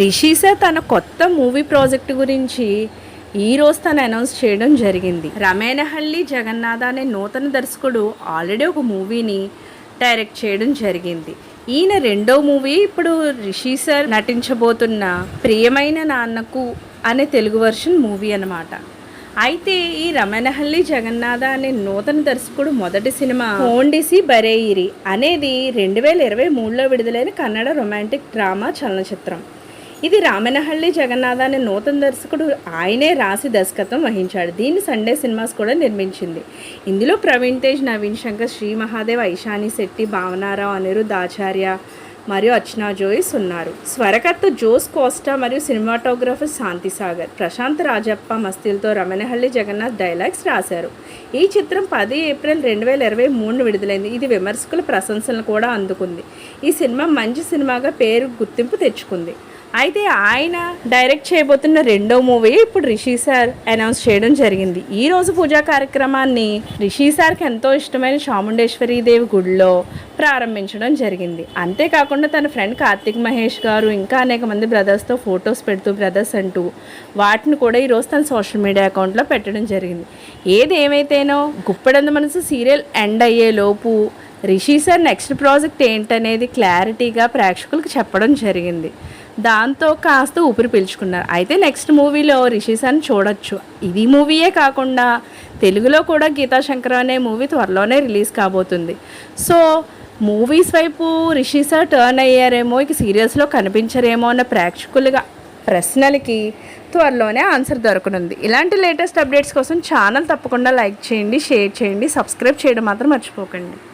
రిషిసా తన కొత్త movie project గురించి ఈరోజు తను అనౌన్స్ చేయడం జరిగింది. రమేణహల్లి జగన్నాథ అనే నూతన దర్శకుడు ఆల్రెడీ ఒక మూవీని డైరెక్ట్ చేయడం జరిగింది. ఈయన రెండో మూవీ ఇప్పుడు రిషి సార్ నటించబోతున్న ప్రియమైన నాన్నకు అనే తెలుగు వర్షన్ మూవీ అన్నమాట. అయితే ఈ రమణహల్లి జగన్నాథ అనే నూతన దర్శకుడు మొదటి సినిమా ఓండిసి బరేయిరి అనేది రెండు వేల ఇరవై మూడులో విడుదలైన కన్నడ రొమాంటిక్ డ్రామా చలనచిత్రం. ఇది రామనహళ్ళి జగన్నాథ అనే నూతన దర్శకుడు ఆయనే రాసి దర్శకత్వం వహించాడు. దీన్ని సండే సినిమాస్ కూడా నిర్మించింది. ఇందులో ప్రవీణ్ తేజ్ నవీన్ శంకర్ శ్రీ మహాదేవ్ ఐషాని శెట్టి భావనారావు అనిరుద్ ఆచార్య మరియు అర్చనా జోయిస్ ఉన్నారు. స్వరకర్త జోస్ కోస్టా మరియు సినిమాటోగ్రఫర్ శాంతి సాగర్ ప్రశాంత్ రాజప్ప మస్తీలతో రమణహల్లి జగన్నాథ్ డైలాగ్స్ రాశారు. ఈ చిత్రం పది ఏప్రిల్ రెండు వేల ఇరవై మూడున విడుదలైంది. ఇది విమర్శకుల ప్రశంసలను కూడా అందుకుంది. ఈ సినిమా మంచి సినిమాగా పేరు గుర్తింపు తెచ్చుకుంది. అయితే ఆయన డైరెక్ట్ చేయబోతున్న రెండో మూవీ ఇప్పుడు రిషి సార్ అనౌన్స్ చేయడం జరిగింది. ఈ రోజు పూజా కార్యక్రమాన్ని రిషి సార్కి ఎంతో ఇష్టమైన చాముండేశ్వరి దేవి గుడిలో ప్రారంభించడం జరిగింది. అంతేకాకుండా తన ఫ్రెండ్ కార్తిక్ మహేష్ గారు ఇంకా అనేక మంది బ్రదర్స్తో ఫొటోస్ పెడుతూ బ్రదర్స్ అంటూ వాటిని కూడా ఈరోజు తన సోషల్ మీడియా అకౌంట్లో పెట్టడం జరిగింది. ఏది ఏమైతేనో గుప్పడందు మనసు సీరియల్ ఎండ్ అయ్యేలోపు రిషి సార్ నెక్స్ట్ ప్రాజెక్ట్ ఏంటనేది క్లారిటీగా ప్రేక్షకులకు చెప్పడం జరిగింది. దాంతో కాస్త ఊపిరి పీల్చుకున్నారు. అయితే నెక్స్ట్ మూవీలో రిషి చూడొచ్చు. ఇది మూవీయే కాకుండా తెలుగులో కూడా గీతా శంకర్ అనే మూవీ త్వరలోనే రిలీజ్ కాబోతుంది. సో మూవీస్ వైపు రిషి టర్న్ అయ్యారేమో ఇక సీరియల్స్లో కనిపించరేమో అన్న ప్రేక్షకులుగా ప్రశ్నలకి త్వరలోనే ఆన్సర్ దొరకనుంది. ఇలాంటి లేటెస్ట్ అప్డేట్స్ కోసం ఛానల్ తప్పకుండా లైక్ చేయండి షేర్ చేయండి సబ్స్క్రైబ్ చేయడం మాత్రం మర్చిపోకండి.